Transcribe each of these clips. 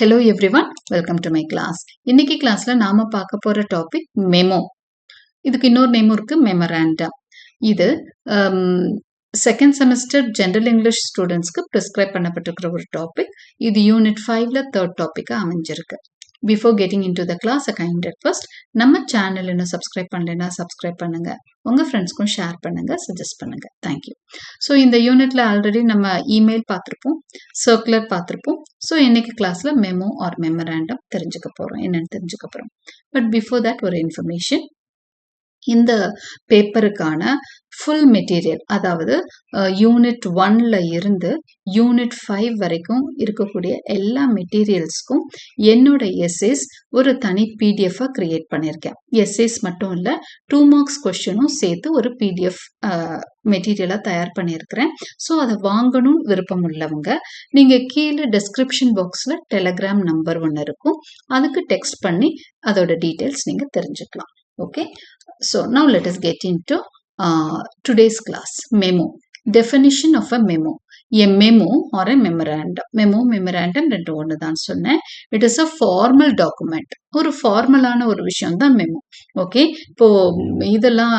Hello everyone welcome to my class இன்னைக்கு கிளாஸ்ல நாம பார்க்க போற டாபிக் மெமோ இதுக்கு இன்னொரு நேமும் இருக்கு மெமராண்டம் இது செகண்ட் செமஸ்டர் ஜென்ரல் இங்கிலீஷ் ஸ்டூடெண்ட்ஸ்க்கு ப்ரிஸ்கிரைப் பண்ணப்பட்டிருக்கிற ஒரு டாபிக் இது யூனிட் ஃபைவ்ல தேர்ட் டாப்பிக்காக அமைஞ்சிருக்கு. Before getting into the class a kind request நம்ம சேனல் இன்னும் சப்ஸ்கிரைப் பண்ணலைன்னா சப்ஸ்கிரைப் பண்ணுங்க. உங்க ஃப்ரெண்ட்ஸ்க்கும் ஷேர் பண்ணுங்க சஜஸ்ட் பண்ணுங்க. தேங்க்யூ ஸோ இந்த யூனிட்ல ஆல்ரெடி நம்ம இமெயில் பார்த்துருப்போம் சர்க்குலர் பார்த்துருப்போம். ஸோ இன்னைக்கு கிளாஸ்ல மெமோ ஆர் மெமராண்டம் தெரிஞ்சுக்க போறோம். என்னன்னு தெரிஞ்சுக்க போறோம். பட் பிஃபோர் தட் ஒரு இன்ஃபர்மேஷன் இந்த பேப்பருக்கான ஃபுல் மெட்டீரியல் அதாவது யூனிட் ஒன்ல இருந்து யூனிட் ஃபைவ் வரைக்கும் இருக்கக்கூடிய எல்லா மெட்டீரியல்ஸ்க்கும் என்னோட எஸ்ஏஸ் ஒரு தனி பிடிஎஃபாக கிரியேட் பண்ணியிருக்கேன் எஸ்ஏஸ் மட்டும் இல்லை டூ மார்க்ஸ் கொஷனும் சேர்த்து ஒரு பிடிஎஃப் மெட்டீரியலாக தயார் பண்ணியிருக்கிறேன் ஸோ அதை வாங்கணும் விருப்பம் உள்ளவங்க நீங்கள் கீழே டெஸ்கிரிப்ஷன் பாக்ஸில் டெலகிராம் நம்பர் ஒன்று இருக்கும். அதுக்கு டெக்ஸ்ட் பண்ணி அதோட டீட்டெயில்ஸ் நீங்கள் தெரிஞ்சுக்கலாம். Okay So now let us get into uh, today's class memo. Definition of a memo. A memo or a memorandum. Memo, memorandum ரெண்டு ஒன்று தான் சொன்னேன் it is a formal document ஒரு ஃபார்மலான ஒரு விஷயம் தான் மெமோ ஓகே இப்போ இதெல்லாம்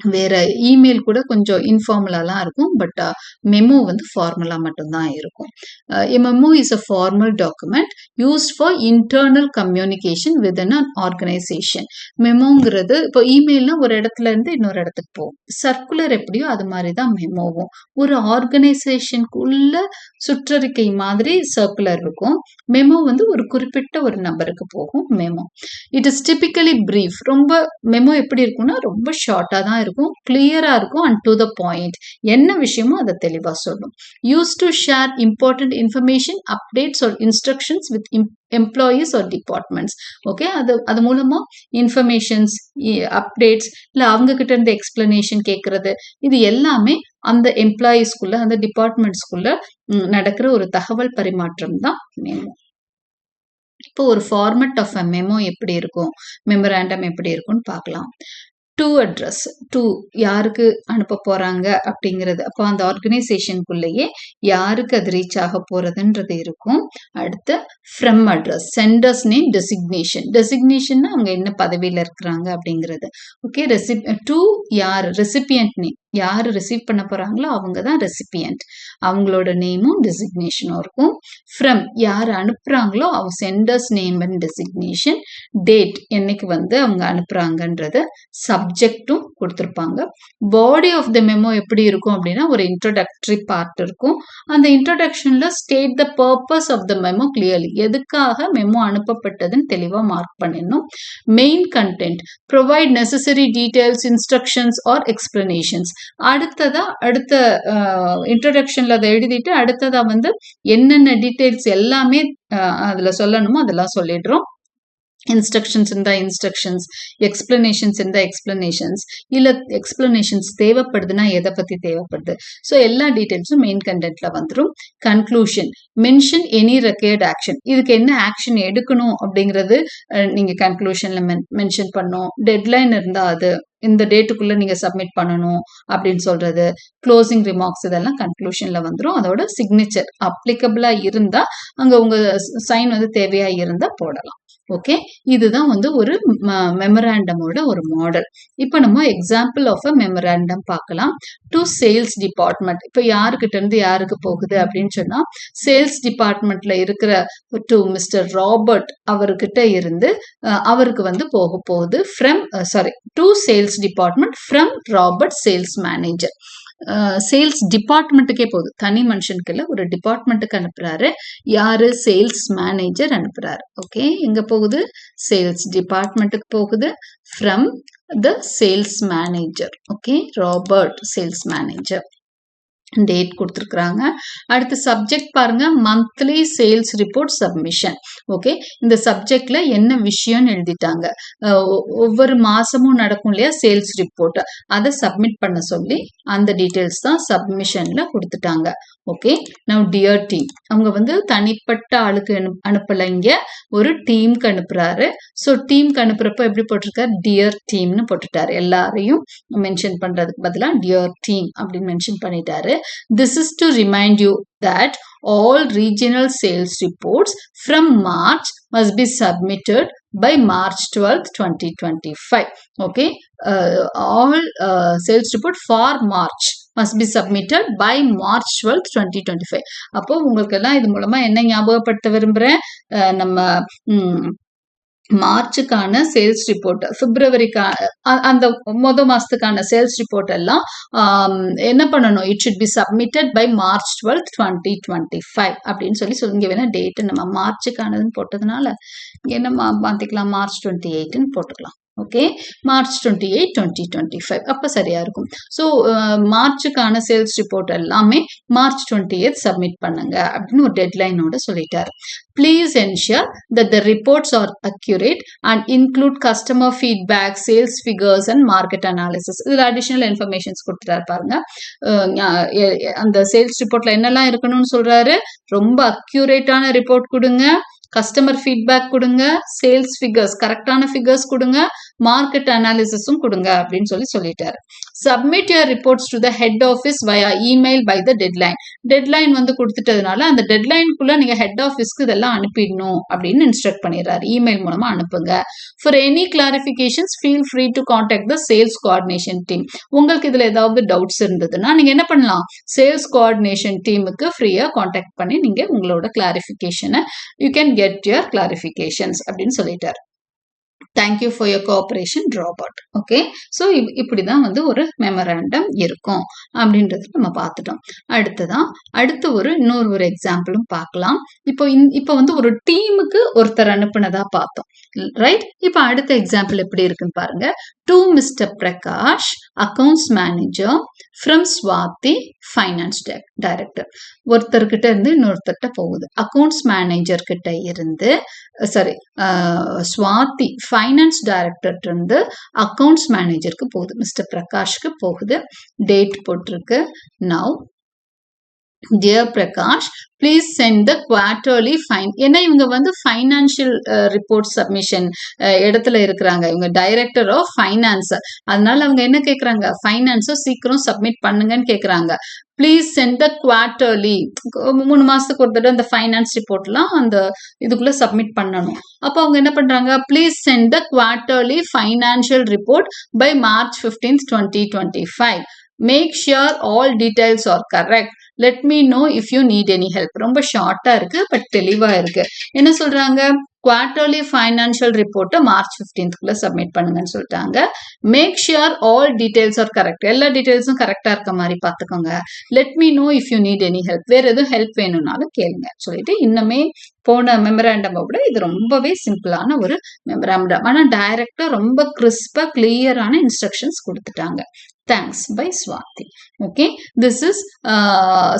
வேற இமெயில் கூட கொஞ்சம் இன்ஃபார்மலாலாம் இருக்கும். பட் மெமோ uh, வந்து ஃபார்மலாக மட்டும்தான் இருக்கும். Memo is a formal document used for internal communication with an organisation மெமோங்கிறது இப்போ இமெயில்னா ஒரு இடத்துல இருந்து இன்னொரு இடத்துக்கு போகும். சர்க்குலர் எப்படியோ அது மாதிரி தான் மெமோவும் ஒரு ஆர்கனைசேஷனுக்குள்ள சுற்றறிக்கை மாதிரி சர்க்குலர் இருக்கும். மெமோ வந்து ஒரு குறிப்பிட்ட ஒரு நம்பருக்கு போகும் memo it is typically brief ரொம்ப மெமோ எப்படி இருக்கும்னா ரொம்ப ஷார்ட்டாக தான் இருக்கும் கிளியரா இருக்கும் அண்ட் டு த பாயிண்ட் என்ன விஷயமோ அதை தெளிவா சொல்லும் use to share important information updates or instructions with employees or departments okay அது அது மூலமா இன்ஃபர்மேஷன்ஸ் அப்டேட்ஸ் e, இல்லை அவங்க கிட்ட இருந்து எக்ஸ்பிளனேஷன் கேட்கறது இது எல்லாமே அந்த எம்ப்ளாயீஸ்குள்ள அந்த டிபார்ட்மெண்ட்ஸ்குள்ள நடக்கிற ஒரு தகவல் பரிமாற்றம் தான் மெமோ இப்போ ஒரு ஃபார்மெட் ஆஃப் அ மெமோ எப்படி இருக்கும்? மெமராண்டம் எப்படி இருக்கும்னு பார்க்கலாம். டூ அட்ரஸ் டூ யாருக்கு அனுப்ப போறாங்க அப்படிங்கிறது. அப்போ அந்த ஆர்கனைசேஷனுக்குள்ளேயே யாருக்கு அது ரீச் ஆக போறதுன்றது இருக்கும். அடுத்து from address senders name designation டெசிக்னேஷன்னா அவங்க என்ன பதவியில் இருக்கிறாங்க அப்படிங்கிறது. ஓகே ரெசிப் டூ யார் ரெசிபியன்ட் நேம் யார் ரிசீவ் பண்ண போகிறாங்களோ அவங்க தான் ரெசிபியன்ட் அவங்களோட நேமும் டெசிக்னேஷனும் இருக்கும். ஃப்ரம் யார் அனுப்புகிறாங்களோ அவங்க sender's name and designation date என்னைக்கு வந்து அவங்க அனுப்புகிறாங்கன்றத சப்ஜெக்டும் கொடுத்துருப்பாங்க. பாடி ஆஃப் த மெமோ எப்படி இருக்கும் அப்படின்னா ஒரு இன்ட்ரோடக்டரி பார்ட் இருக்கும். அந்த இன்ட்ரோடக்ஷன்ல state the purpose of the memo clearly எதுக்காக மெமோ அனுப்பப்பட்டதுன்னு தெளிவாக மார்க் பண்ணிடணும். Main content provide necessary details instructions or explanations அடுத்ததா அடுத்த இன்ட்ரடக்ஷன்ல அதை எழுதிட்டு அடுத்ததா வந்து என்னென்ன டீட்டெயில்ஸ் எல்லாமே அதுல சொல்லணுமோ அதெல்லாம் சொல்லிடுறோம். இன்ஸ்ட்ரக்ஷன்ஸ் இருந்தால் இன்ஸ்ட்ரக்ஷன்ஸ் எக்ஸ்பிளனேஷன்ஸ் இருந்தால் எக்ஸ்பிளனேஷன்ஸ் இல்லை எக்ஸ்பிளனேஷன்ஸ் தேவைப்படுதுன்னா எதை பற்றி தேவைப்படுது? ஸோ எல்லா டீட்டெயில்ஸும் மெயின் கண்டென்ட்ல வந்துடும் conclusion mention any required action இதுக்கு என்ன ஆக்ஷன் எடுக்கணும் அப்படிங்கிறது நீங்கள் கன்க்ளூஷனில் மென் மென்ஷன் பண்ணும் டெட்லைன் இருந்தால் அது இந்த டேட்டுக்குள்ள நீங்க சப்மிட் பண்ணணும் அப்படின்னு சொல்றது. க்ளோசிங் ரிமார்க்ஸ் இதெல்லாம் கன்க்ளூஷன்ல வந்துடும் அதோட சிக்னேச்சர் அப்ளிகபிளா இருந்தா அங்க உங்க சைன் வந்து தேவையா இருந்தா போடலாம். ஓகே இதுதான் வந்து ஒரு மெமராண்டமோட ஒரு மாடல் இப்போ நம்ம எக்ஸாம்பிள் ஆஃப் அ மெமராண்டம் பார்க்கலாம். டு சேல்ஸ் டிபார்ட்மெண்ட் இப்போ யாருக்கிட்ட இருந்து யாருக்கு போகுது அப்படின்னு சொன்னா சேல்ஸ் டிபார்ட்மெண்ட்ல இருக்கிற டு மிஸ்டர் ராபர்ட் அவர்கிட்ட இருந்து அவருக்கு வந்து போக போகுது from sorry to sales department from Robert sales manager sales டிபார்ட்மெண்ட்டுக்கே போகுது. தனி மனுஷனுக்கு இல்லை ஒரு டிபார்ட்மெண்ட்டுக்கு அனுப்புறாரு. யாரு? சேல்ஸ் மேனேஜர் அனுப்புறாரு. ஓகே எங்க போகுது? சேல்ஸ் டிபார்ட்மெண்ட்டுக்கு போகுது. From the sales manager okay Robert sales manager date கொடுத்துருக்குறாங்க. அடுத்து சப்ஜெக்ட் பாருங்க monthly sales report submission okay இந்த சப்ஜெக்ட்ல என்ன விஷயம்னு எழுதிட்டாங்க. ஒவ்வொரு மாசமும் நடக்கும் இல்லையா சேல்ஸ் ரிப்போர்ட் அதை சப்மிட் பண்ண சொல்லி அந்த டீட்டெயில்ஸ் தான் சப்மிஷன்ல கொடுத்துட்டாங்க. ஓகே நவ் டியர் டீம் அவங்க வந்து தனிப்பட்ட ஆளுக்கு அனுப்பலைங்க ஒரு டீமுக்கு அனுப்புறாரு. ஸோ டீமுக்கு அனுப்புறப்ப எப்படி போட்டிருக்காரு? டியர் டீம்னு போட்டுட்டாரு. எல்லாரையும் மென்ஷன் பண்றதுக்கு பதிலாக டியர் டீம் அப்படின்னு மென்ஷன் பண்ணிட்டாரு. This is to remind you that all regional sales reports from March must be submitted by March 12th, 2025. Okay, uh, all uh, sales report for March must be submitted by March 12th, 2025. அப்போ உங்களுக்கு எல்லாம் இது மூலமா என்ன ஞாபகப்படுத்த விரும்புகிறேன் நம்ம மார்ச்சுக்கான sales report பிப்ரவரிக்கா அ- அந்த மொத மாசத்துக்கான சேல்ஸ் ரிப்போர்ட் எல்லாம் என்ன பண்ணணும்? It should be submitted by March twelfth twenty twenty five அப்படின்னு சொல்லி சொல்லி வேணா டேட்டு நம்ம மார்ச்சுக்கானதுன்னு போட்டதுனால என்ன மா- மாத்திக்கலாம்? மார்ச் டுவெண்ட்டி எயிட்னு போட்டுக்கலாம். Okay March twenty eight twenty twenty five அப்போ சரியா இருக்கும். ஸோ மார்ச்சுக்கான சேல்ஸ் ரிப்போர்ட் எல்லாமே மார்ச் டுவெண்ட்டி எயிட் சப்மிட் பண்ணுங்க அப்படின்னு ஒரு டெட்லைனோட சொல்லிட்டார். Please ensure that the reports are accurate and include customer feedback sales figures and market analysis இதில் அடிஷ்னல் இன்ஃபர்மேஷன்ஸ் கொடுத்துட்டாரு பாருங்க. அந்த சேல்ஸ் ரிப்போர்ட்ல என்னெல்லாம் இருக்கணும்னு சொல்றாரு? ரொம்ப அக்யூரேட்டான ரிப்போர்ட் கொடுங்க. கஸ்டமர் ஃபீட்பேக் கொடுங்க. சேல்ஸ் ஃபிகர்ஸ் கரெக்டான ஃபிகர்ஸ் கொடுங்க. மார்க்கெட் அனாலிசிஸும் கொடுங்க அப்படின்னு சொல்லி சொல்லிட்டாரு. Submit your reports to the head office via email by the deadline deadline வந்து கொடுத்துட்டதுனால அந்த டெட்லைனுக்குள்ள நீங்க ஹெட் ஆஃபீஸ்க்கு இதெல்லாம் அனுப்பிடணும் அப்படின்னு இன்ஸ்ட்ரக்ட் பண்ணிடுறாரு. இமெயில் மூலமா அனுப்புங்க. For any clarifications feel free to contact the sales coordination team உங்களுக்கு இதுல ஏதாவது டவுட்ஸ் இருந்ததுன்னா நீங்க என்ன பண்ணலாம்? சேல்ஸ் கோஆர்டினேஷன் டீமுக்கு ஃப்ரீயா காண்டாக்ட் பண்ணி நீங்க உங்களோட கிளாரிஃபிகேஷனை you can get your clarifications அப்படின்னு சொல்லிட்டாரு. Thank you for your cooperation Robert okay so இப்படி தான் வந்து ஒரு மெமராண்டம் இருக்கும். அப்படின்றது நம்ம பார்த்துட்டோம். அடுத்ததான் அடுத்து ஒரு இன்னொரு ஒரு எக்ஸாம்பிளும் பார்க்கலாம். இப்போ இந் இப்போ வந்து ஒரு டீமுக்கு ஒருத்தர் அனுப்புனதா பார்த்தோம். ரைட் இப்போ அடுத்த எக்ஸாம்பிள் எப்படி இருக்குன்னு பாருங்க. To mister Prakash accounts manager from Swathi finance director ஒருத்தர்கிட்ட இருந்து இன்னொருத்தர்கிட்ட போகுது. அக்கவுண்ட்ஸ் மேனேஜர் கிட்ட இருந்து சாரி ஸ்வாதி ஃபைனான்ஸ் டைரக்டர் இருந்து அக்கவுண்ட்ஸ் மேனேஜருக்கு போகுது. மிஸ்டர் பிரகாஷ்க்கு போகுது. டேட் போட்டிருக்கு. Now dear Prakash please send the quarterly fine ஏன்னா இவங்க வந்து ஃபைனான்ஷியல் ரிப்போர்ட் சப்மிஷன் இடத்துல இருக்கிறாங்க. இவங்க டைரக்டர் ஆஃப் ஃபைனான்ஸ் அதனால அவங்க என்ன கேட்குறாங்க ஃபைனான்ஸை சீக்கிரம் சப்மிட் பண்ணுங்கன்னு கேட்குறாங்க ப்ளீஸ் சென்ட் த குவார்டர்லி மூணு மாசத்துக்கு ஒரு தடவை அந்த ஃபைனான்ஸ் ரிப்போர்ட்லாம் அந்த இதுக்குள்ள சப்மிட் பண்ணணும். அப்போ அவங்க என்ன பண்றாங்க? Please send the quarterly financial report by March fifteenth twenty twenty five make sure all details are correct let me know if you need any help ரொம்ப ஷார்ட்டா இருக்கு பட் தெளிவா இருக்கு. என்ன சொல்றாங்க? குவார்டர்லி ஃபைனான்ஷியல் ரிப்போர்ட்டை மார்ச் ஃபிஃப்டீன்த்குள்ள சப்மிட் பண்ணுங்கன்னு சொல்லிட்டாங்க. Make sure all details are correct எல்லா டீடைல்ஸும் கரெக்டா இருக்க மாதிரி பார்த்துக்கோங்க. Let me know if you need any help வேற எதுவும் ஹெல்ப் வேணும்னாலும் கேளுங்க. சொல்லிட்டு இன்னுமே போன மெமராண்டமை விட இது ரொம்பவே சிம்பிளான ஒரு மெமராண்டம் ஆனால் டைரக்டா ரொம்ப கிறிஸ்பா கிளியரான இன்ஸ்ட்ரக்ஷன்ஸ் கொடுத்துட்டாங்க. Thanks by Swathi okay this is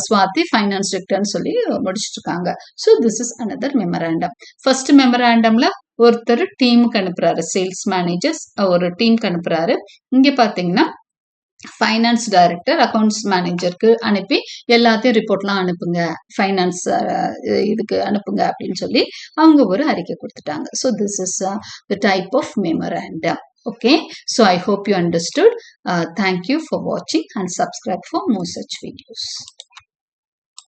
Swathi finance டிரெக்டர்னு சொல்லி முடிச்சிட்டு இருக்காங்க so this is another memorandum first மெமராண்டம்ல ஒருத்தர் டீமுக்கு அனுப்புறாரு. சேல்ஸ் மேனேஜர்ஸ் ஒரு டீமுக்கு அனுப்புறாரு. இங்க பாத்தீங்கன்னா ஃபைனான்ஸ் டைரக்டர் அக்கவுண்ட்ஸ் மேனேஜருக்கு அனுப்பி எல்லாத்தையும் ரிப்போர்ட்லாம் அனுப்புங்க. ஃபைனான்ஸ் இதுக்கு அனுப்புங்க அப்படின்னு சொல்லி அவங்க ஒரு அறிக்கை கொடுத்துட்டாங்க. So this is the type of memorandum okay so i hope you understood. Uh, thank you for watching and subscribe for more such videos